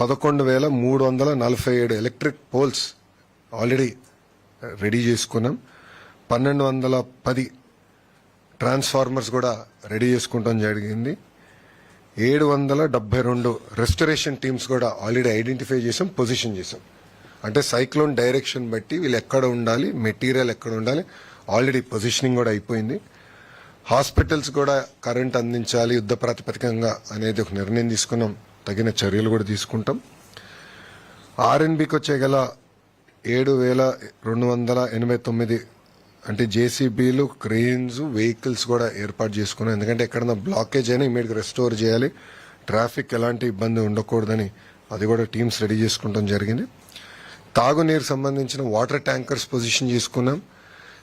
పదకొండు వేల మూడు వందల నలభై ఏడు ఎలక్ట్రిక్ పోల్స్ ఆల్రెడీ రెడీ చేసుకున్నాం. పన్నెండు వందల పది ట్రాన్స్ఫార్మర్స్ కూడా రెడీ చేసుకుంటాం జరిగింది. ఏడు వందల డెబ్బై రెండు రెస్టరేషన్ టీమ్స్ కూడా ఆల్రెడీ ఐడెంటిఫై చేసాం పొజిషన్ చేసాం. అంటే సైక్లోన్ డైరెక్షన్ బట్టి వీళ్ళు ఎక్కడ ఉండాలి మెటీరియల్ ఎక్కడ ఉండాలి ఆల్రెడీ పొజిషనింగ్ కూడా అయిపోయింది. హాస్పిటల్స్ కూడా కరెంట్ అందించాలి యుద్ధ ప్రాతిపదికంగా అనేది ఒక నిర్ణయం తీసుకున్నాం. తగిన చర్యలు కూడా తీసుకుంటాం. ఆర్ఎన్బికి వచ్చే గల ఏడు వేల రెండు వందల ఎనభై తొమ్మిది అంటే జేసీబీలు క్రెయిన్స్ వెహికల్స్ కూడా ఏర్పాటు చేసుకున్నాం. ఎందుకంటే ఎక్కడన్నా బ్లాకేజ్ అయినా ఇమీడియట్గా రెస్టోర్ చేయాలి. ట్రాఫిక్ ఎలాంటి ఇబ్బంది ఉండకూడదని అది కూడా టీమ్స్ రెడీ చేసుకుంటాం జరిగింది. తాగునీరు సంబంధించిన వాటర్ ట్యాంకర్స్ పొజిషన్ చేసుకున్నాం.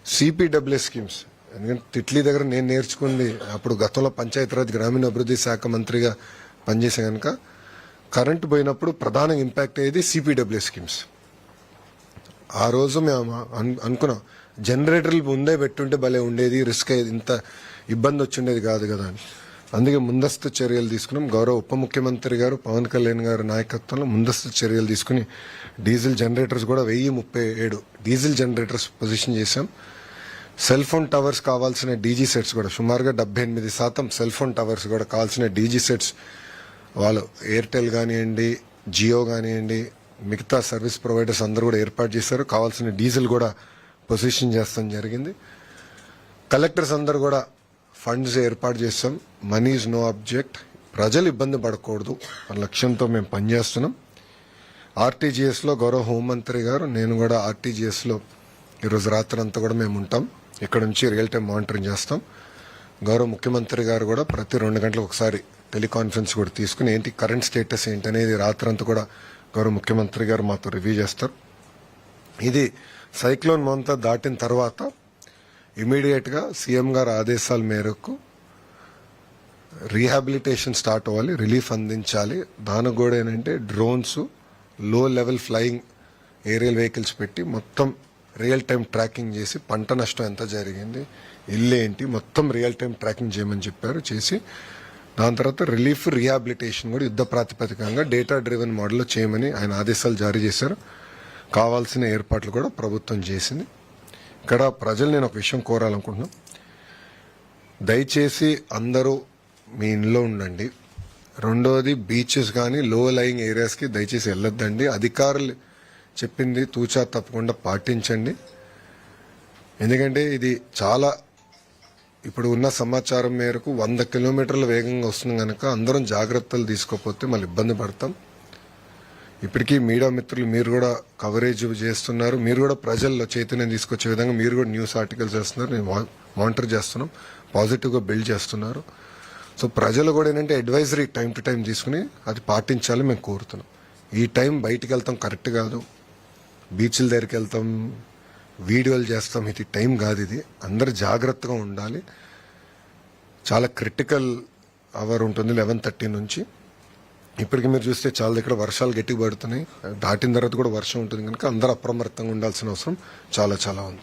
సిపిడబ్ల్యూ స్కీమ్స్ ఎందుకంటే తిట్లీ దగ్గర నేను నేర్చుకుంది అప్పుడు గతంలో పంచాయతీరాజ్ గ్రామీణ అభివృద్ధి శాఖ మంత్రిగా పనిచేసే కనుక కరెంటు పోయినప్పుడు ప్రధాన ఇంపాక్ట్ అయ్యేది సిపిడబ్ల్యూ స్కీమ్స్. ఆ రోజు మేము అను- అనుకున్నాం జనరేటర్లు ముందే పెట్టుంటే భలే ఉండేది రిస్క్ అయ్యేది ఇంత ఇబ్బంది వచ్చిండేది కాదు కదా అని. అందుకే ముందస్తు చర్యలు తీసుకున్నాం. గౌరవ ఉప ముఖ్యమంత్రి గారు పవన్ కళ్యాణ్ గారు నాయకత్వంలో ముందస్తు చర్యలు తీసుకుని డీజిల్ జనరేటర్స్ కూడా వెయ్యి ముప్పై ఏడు డీజిల్ జనరేటర్స్ పొజిషన్ చేశాం. సెల్ ఫోన్ టవర్స్ కావాల్సిన డీజీ సెట్స్ కూడా సుమారుగా డెబ్బై ఎనిమిది శాతం సెల్ ఫోన్ టవర్స్ కూడా కావాల్సిన డీజీ సెట్స్ వాళ్ళు ఎయిర్టెల్ కానివ్వండి జియో కానివ్వండి మిగతా సర్వీస్ ప్రొవైడర్స్ అందరూ కూడా ఏర్పాటు చేశారు. కావాల్సిన డీజిల్ కూడా పొజిషన్ చేస్తాం జరిగింది. కలెక్టర్స్ అందరు కూడా ఫండ్స్ ఏర్పాటు చేస్తాం. మనీ ఈజ్ నో అబ్జెక్ట్ ప్రజలు ఇబ్బంది పడకూడదు. అన్న లక్ష్యంతో మేము పనిచేస్తున్నాం. ఆర్టీజీఎస్లో గౌరవ హోంమంత్రి గారు నేను కూడా ఆర్టీజీఎస్లో ఈరోజు రాత్రి అంతా కూడా మేము ఉంటాం. ఇక్కడ నుంచి రియల్ టైం మానిటరింగ్ చేస్తాం. గౌరవ ముఖ్యమంత్రి గారు కూడా ప్రతి రెండు గంటలకు ఒకసారి టెలికాన్ఫరెన్స్ కూడా తీసుకుని ఏంటి కరెంట్ స్టేటస్ ఏంటి అనేది రాత్రంతా కూడా గౌరవ ముఖ్యమంత్రి గారు మాతో రివ్యూ చేస్తారు. ఇది సైక్లోన్ మొంతా దాటిన తర్వాత ఇమీడియట్గా సీఎం గారు ఆదేశాల మేరకు రీహాబిలిటేషన్ స్టార్ట్ అవ్వాలి రిలీఫ్ అందించాలి. దానికి కూడా ఏంటంటే డ్రోన్స్లో లెవెల్ ఫ్లయింగ్ ఏరియల్ వెహికల్స్ పెట్టి మొత్తం రియల్ టైం ట్రాకింగ్ చేసి పంట నష్టం ఎంత జరిగింది ఇల్లు ఏంటి మొత్తం రియల్ టైం ట్రాకింగ్ చేయమని చెప్పారు. చేసి దాని తర్వాత రిలీఫ్ రీహాబిలిటేషన్ కూడా యుద్ధ ప్రాతిపదికంగా డేటా డ్రివెన్ మోడల్లో చేయమని ఆయన ఆదేశాలు జారీ చేశారు. కావాల్సిన ఏర్పాట్లు కూడా ప్రభుత్వం చేసింది. ఇక్కడ ప్రజలు నేను ఒక విషయం కోరాలనుకుంటున్నాను దయచేసి అందరూ మీ ఇంట్లో ఉండండి. రెండోది బీచెస్ కానీ లో లయింగ్ ఏరియాస్కి దయచేసి వెళ్ళొద్దండి. అధికారులు చెప్పింది తూచా తప్పకుండా పాటించండి. ఎందుకంటే ఇది చాలా ఇప్పుడు ఉన్న సమాచారం మేరకు వంద కిలోమీటర్ల వేగంగా వస్తుంది కనుక అందరం జాగ్రత్తలు తీసుకోకపోతే మళ్ళీ ఇబ్బంది పడతాం. ఇప్పటికీ మీడియా మిత్రులు మీరు కూడా కవరేజ్ చేస్తున్నారు. మీరు కూడా ప్రజల్లో చైతన్యం తీసుకొచ్చే విధంగా మీరు కూడా న్యూస్ ఆర్టికల్స్ చేస్తున్నారు. నేను మానిటర్ చేస్తున్నాం. పాజిటివ్గా బిల్డ్ చేస్తున్నారు. సో ప్రజలు కూడా ఏంటంటే అడ్వైజరీ టైం టు టైం తీసుకుని అది పాటించాలని మేము కోరుతున్నాం. ఈ టైం బయటికి వెళ్తాం కరెక్ట్ కాదు. బీచ్ల దగ్గరికి వెళ్తాం వీడియోలు చేస్తాం. ఇది టైం కాదు ఇది. అందరు జాగ్రత్తగా ఉండాలి. చాలా క్రిటికల్ అవర్ ఉంటుంది లెవెన్ థర్టీ నుంచి. ఇప్పటికి మీరు చూస్తే చాలా దగ్గర వర్షాలు గట్టిగా పడుతున్నాయి. దాటిన తర్వాత కూడా వర్షం ఉంటుంది కనుక అందరూ అప్రమత్తంగా ఉండాల్సిన అవసరం చాలా చాలా ఉంది.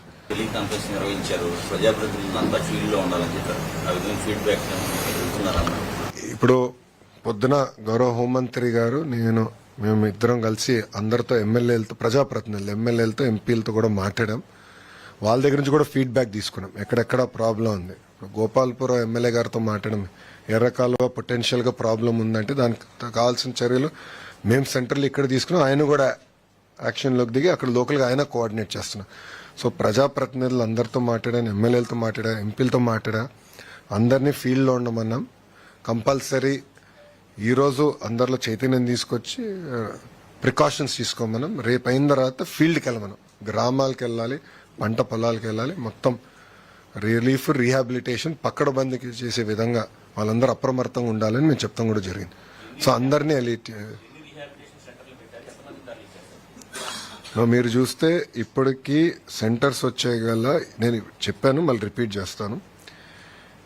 ఇప్పుడు పొద్దున గౌరవ హోంమంత్రి గారు నేను మేము ఇద్దరం కలిసి అందరితో ఎమ్మెల్యేలతో ప్రజాప్రతినిధులు ఎమ్మెల్యేలతో ఎంపీలతో కూడా మాట్లాడాం. వాళ్ళ దగ్గర నుంచి కూడా ఫీడ్బ్యాక్ తీసుకున్నాం. ఎక్కడెక్కడ ప్రాబ్లం ఉంది? ఇప్పుడు గోపాల్పురం ఎమ్మెల్యే గారితో మాట్లాడడం ఎర్రకాలువ రకాలుగా పొటెన్షియల్గా ప్రాబ్లం ఉందంటే దానికి కావాల్సిన చర్యలు మేము సెంటర్లు ఇక్కడ తీసుకున్నాం. ఆయన కూడా యాక్షన్లోకి దిగి అక్కడ లోకల్గా ఆయన కోఆర్డినేట్ చేస్తున్నాం సో ప్రజాప్రతినిధులు అందరితో మాట్లాడాను ఎమ్మెల్యేలతో మాట్లాడా ఎంపీలతో మాట్లాడా. అందరినీ ఫీల్డ్లో ఉండమన్నాం. కంపల్సరీ ఈరోజు అందరిలో చైతన్యం తీసుకొచ్చి ప్రికాషన్స్ తీసుకోమనం. రేపు అయిన తర్వాత ఫీల్డ్కి వెళ్ళమనం. గ్రామాలకు వెళ్ళాలి పంట పొలాలకు వెళ్ళాలి. మొత్తం రిలీఫ్ రీహాబిలిటేషన్ పక్కడ బందికి చేసే విధంగా వాళ్ళందరూ అప్రమత్తంగా ఉండాలని మేము చెప్తాం కూడా జరిగింది. సో అందరినీ ఎలిట్ మీరు చూస్తే ఇప్పటికీ సెంటర్స్ వచ్చేయగల నేను చెప్పాను మళ్ళీ రిపీట్ చేస్తాను.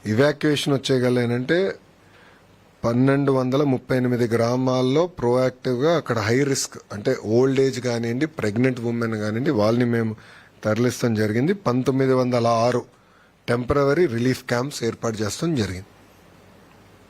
ఇవాక్యుయేషన్ వచ్చేయగల ఏంటంటే పన్నెండు వందల ముప్పై ఎనిమిది గ్రామాల్లో ప్రోయాక్టివ్గా అక్కడ హై రిస్క్ అంటే ఓల్డ్ ఏజ్ కానివ్వండి ప్రెగ్నెంట్ ఉమెన్ కానివ్వండి వాళ్ళని మేము తరలిస్తాం జరిగింది. పంతొమ్మిది వందల ఆరు టెంపరవరీ రిలీఫ్ క్యాంప్స్ ఏర్పాటు చేస్తాం జరిగింది.